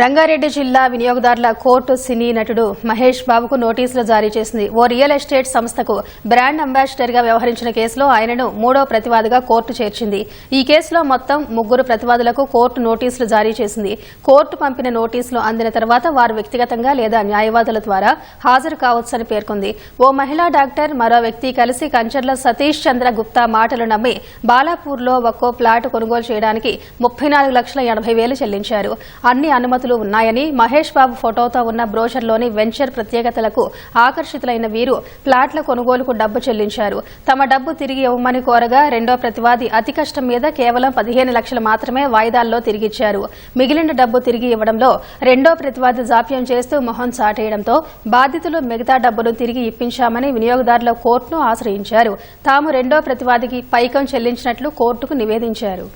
రంగారెడ్డి జిల్లా వినియోగదారుల కోర్టు సినీ నటుడు మహేష్ బాబుకు నోటీసులు జారీ చేసింది. ఓ రియల్ ఎస్టేట్ సంస్థకు బ్రాండ్ అంబాసిడర్గా వ్యవహరించిన కేసులో ఆయనను మూడో ప్రతివాదిగా కోర్టు చేర్చింది. ఈ కేసులో మొత్తం ముగ్గురు ప్రతివాదులకు కోర్టు నోటీసులు జారీ చేసింది. కోర్టు పంపిన నోటీసులు అందిన తర్వాత వారు వ్యక్తిగతంగా లేదా న్యాయవాదుల ద్వారా హాజరు కావచ్చని పేర్కొంది. ఓ మహిళా డాక్టర్ మరో వ్యక్తి కలిసి కంచర్ల సతీష్ చంద్ర గుప్తా మాటలు నమ్మి బాలాపూర్లో ఒక్కో ప్లాట్ కొనుగోలు చేయడానికి ముప్పై నాలుగు లక్షల ఎనభై వేలు చెల్లించారు. అన్ని అనుమతులు ఉన్నాయని మహేష్ బాబు ఫోటోతో ఉన్న బ్రోషర్లోని వెంచర్ ప్రత్యేకతలకు ఆకర్షితులైన వీరు ప్లాట్ల కొనుగోలుకు డబ్బు చెల్లించారు. తమ డబ్బు తిరిగి ఇవ్వమని కోరగా రెండో ప్రతివాది అతి కష్టం మీద కేవలం పదిహేను లక్షలు మాత్రమే వాయిదాల్లో తిరిగిచ్చారు. మిగిలిన డబ్బు తిరిగి ఇవ్వడంలో రెండో ప్రతివాది జాప్యం చేస్తూ మొహం చాటేయడంతో బాధితులు మిగతా డబ్బును తిరిగి ఇప్పించామని వినియోగదారుల కోర్టును ఆశ్రయించారు. తాము రెండో ప్రతివాదికి పైకం చెల్లించినట్లు కోర్టుకు నివేదించారు.